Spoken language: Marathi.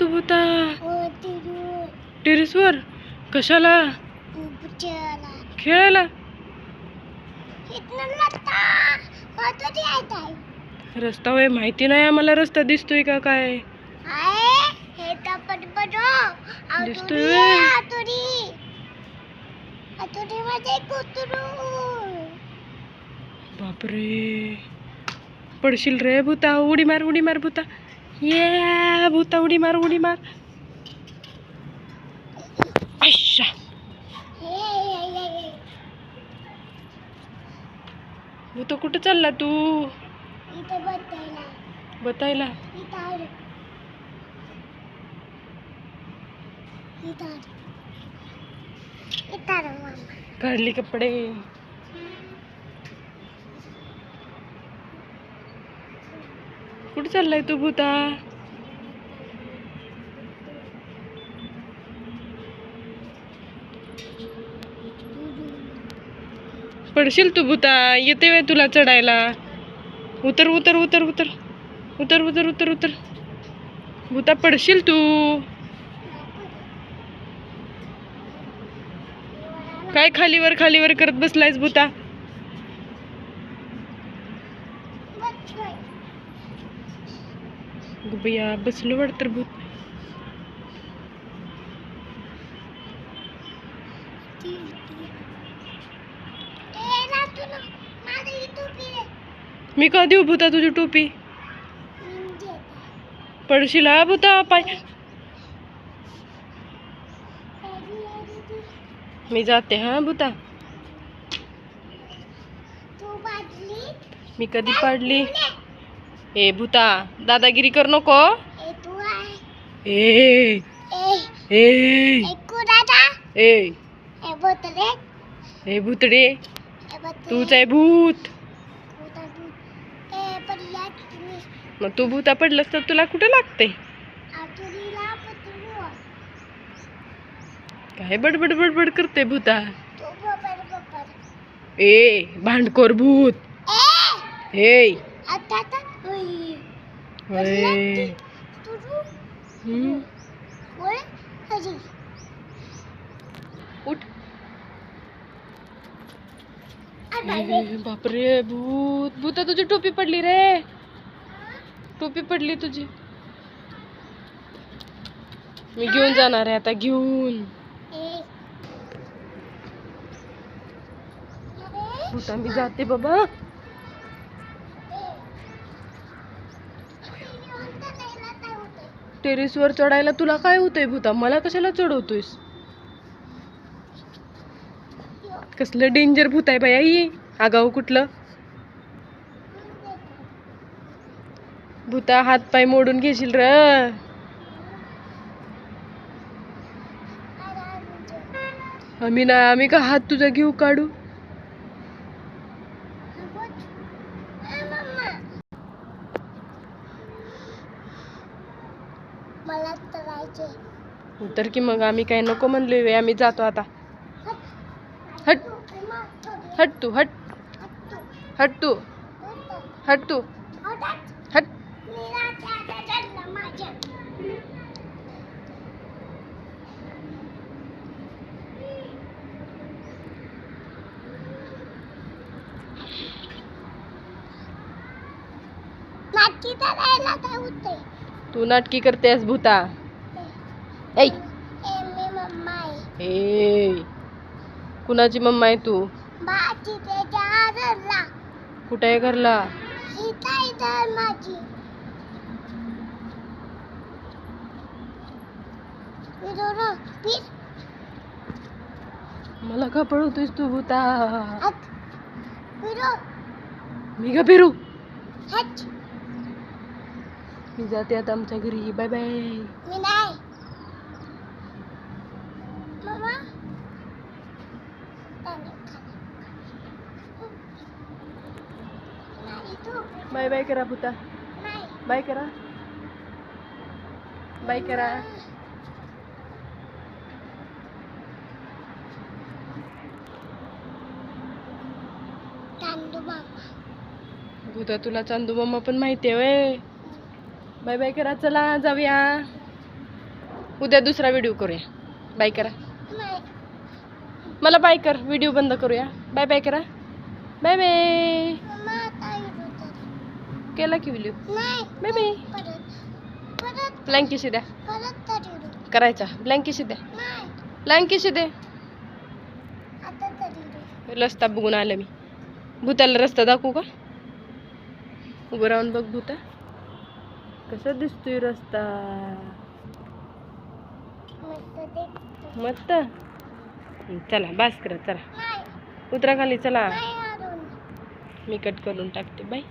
तू भूता? टेरिसवर? कशाला? खेळायला? रस्ता वय माहिती नाही आम्हाला रस्ता दिसतोय का काय? बापरे. पडशील रे भूता उडी मार उडी मार भूता. ये भूता उडी मार उडी मार. अच्छा भूत कुठं चालला तू? बतायला. काढली कपडे. कुठं चाललाय तू भूता? पडशील तू भूता? येते वेळ तुला चढायला. उतर उतर उतर उतर. उतर उतर उतर उतर. भूता पडशील तू? काय खालीवर खालीवर करत बसलायस भूता? गुबिया बसलोवर तरबूज। मी कधी उभूता तुझी टोपी? पडशील हा भूता पाय मी जाते हा भूता। मी कधी पाडली? ए भूता दादागिरी कर नको. ए ए भूतडे. तूच आहे भूत. मग तू भूता पडलंस तर तुला कुठं लागते? काय बडबड बडबड करते भूता? ए भांडकोर भूत. ए! हम्म. उठ। ए, बापरे भूत भूता तुझी टोपी पडली रे। टोपी पडली तुझी। मी घेऊन जाणार आहे आता घेऊन. अरे भूता मी जाते बाबा. टेरेसवर चढायला तुला काय होतंय भूता? मला कशाला चढवतोयस? कसलं डेंजर भूत आहे बाया ये आगाऊ कुठलं? भूता हात पाय मोडून घेशील र. आम्ही ना आम्ही का हात तुझा घेऊ काढू? मला करायचे उतर की मग आम्ही काय नको म्हणलोय व्हय, आम्ही जातो आता. हट. हट तू हट. हट तू हट. तू हट नाटकी करायला काय होते तू नाटकी करतेस भूता. ऐ. ए. कुणाची मम्मा आहे तू कुठे आहे घरला? मला का पळवतोयस तू भूता? मी का फिरू? मी जाते आता आमच्या घरी. बाय बाय मी नाही. बाय बाय करा भूता. नाही. बाय करा. बाय करा. मामा. भूता तुला चांदू मम्मा पण माहिती आहे वय. बाय बाय करा. चला जाऊया. उद्या दुसरा व्हिडिओ करूया. बाय करा. मला बाय कर व्हिडिओ बंद करूया. बाय बाय करा. Bye bye. केला की व्हिडिओ बाय बाय. ब्लँकेशी द्या. करायचा. ब्लँकेशी द्या. ब्लँकेशी दे. रस्ता बघून आलं मी. भूताला रस्ता दाखवू का? उभं राहून बघ भूता. कसा दिसतोय रस्ता? मस्त चला बास करा चला. उतरा खाली चला. मी कट करून टाकते बाय